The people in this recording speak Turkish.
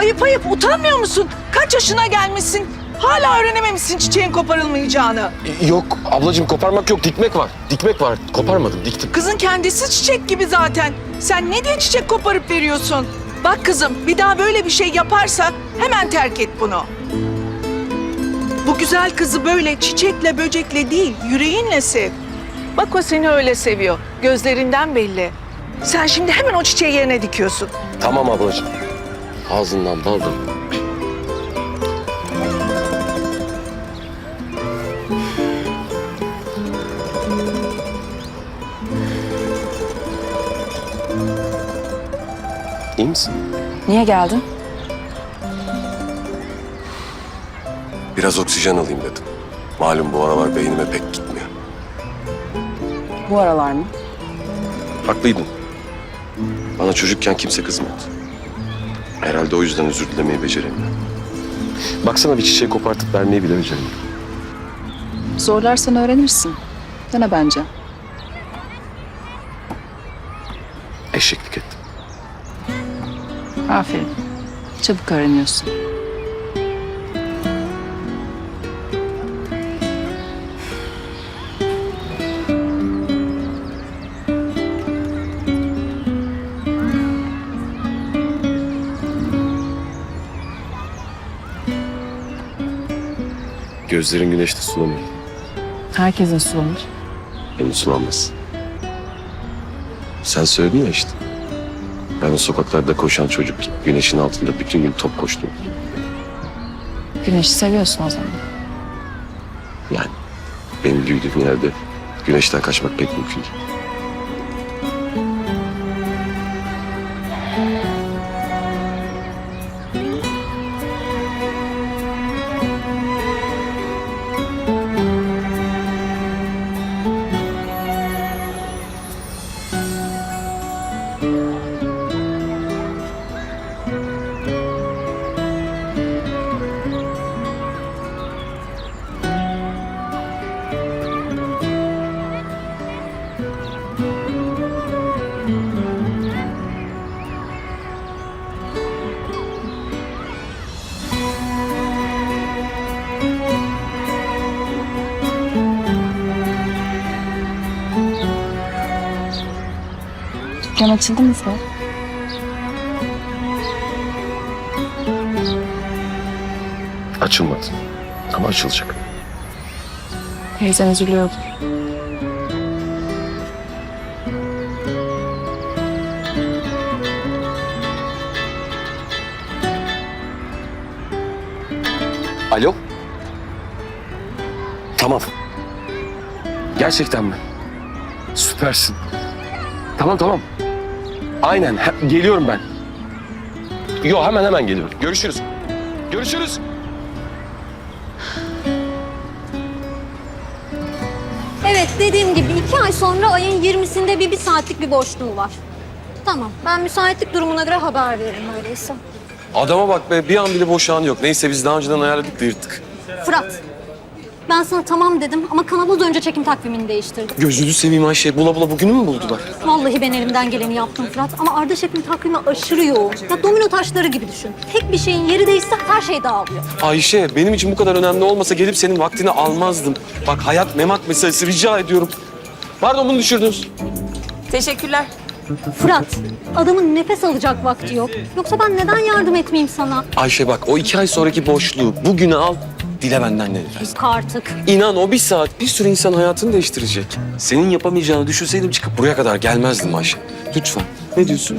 ayıp ayıp utanmıyor musun? Kaç yaşına gelmişsin? Hala öğrenememişsin çiçeğin koparılmayacağını. Yok ablacığım koparmak yok dikmek var. Dikmek var. Koparmadım diktim. Kızın kendisi çiçek gibi zaten. Sen ne diye çiçek koparıp veriyorsun? Bak kızım bir daha böyle bir şey yaparsa hemen terk et bunu. Bu güzel kızı böyle çiçekle böcekle değil yüreğinle sev. Bak o seni öyle seviyor. Gözlerinden belli. Sen şimdi hemen o çiçeği yerine dikiyorsun. Tamam ablacığım. Ağzından bal. İyi misin? Niye geldin? Biraz oksijen alayım dedim. Malum bu aralar beynime pek gitmiyor. Bu aralar mı? Haklıydın. Bana çocukken kimse kızmadı. Herhalde o yüzden özür dilemeyi beceremiyorum. Baksana bir çiçeği kopartıp vermeyi bile beceremiyorum. Zorlarsan öğrenirsin. Dene bence. Eşeklik ettim. Aferin. Çabuk öğreniyorsun. Gözlerin güneşte sulanıyor. Herkesin sulanır. Benim sulanmaz. Sen söyledin ya işte. Ben o sokaklarda koşan çocuk gibi güneşin altında bütün gün top koştum. Güneşi seviyorsun o zaman. Yani benim büyüdüğüm yerde güneşten kaçmak pek mümkün değil. Dükkan açıldı mı sen? Açılmadı. Ama açılacak. Teyzen üzülüyordur. Alo? Tamam. Gerçekten mi? Süpersin. Tamam tamam. Aynen he- geliyorum ben. Yo hemen hemen geliyorum. Görüşürüz. Görüşürüz. Evet dediğim gibi iki ay sonra ayın 20'sinde bir, bir saatlik bir boşluğu var. Tamam ben müsaitlik durumuna göre haber veririm öyleyse. Adama bak be bir an bile boş an yok. Neyse biz daha önceden ayarladık da yırttık. Fırat ben sana tamam dedim ama kanal az önce çekim takvimini değiştirdim. Gözünü seveyim Ayşe. Bula bula bugünü mü buldular? Vallahi ben elimden geleni yaptım Fırat ama Arda Şef'in takvimi aşırı yoğun. Ya domino taşları gibi düşün. Tek bir şeyin yeri değişse her şey dağılıyor. Ayşe benim için bu kadar önemli olmasa gelip senin vaktini almazdım. Bak hayat memat meselesi rica ediyorum. Pardon bunu düşürdünüz. Teşekkürler. Fırat adamın nefes alacak vakti yok. Yoksa ben neden yardım etmeyeyim sana? Ayşe bak o iki ay sonraki boşluğu bugüne al. Dile benden ne dilersin. Artık. İnan o bir saat bir sürü insan hayatını değiştirecek. Senin yapamayacağını düşünseydim çıkıp buraya kadar gelmezdim Ayşe. Lütfen. Ne diyorsun?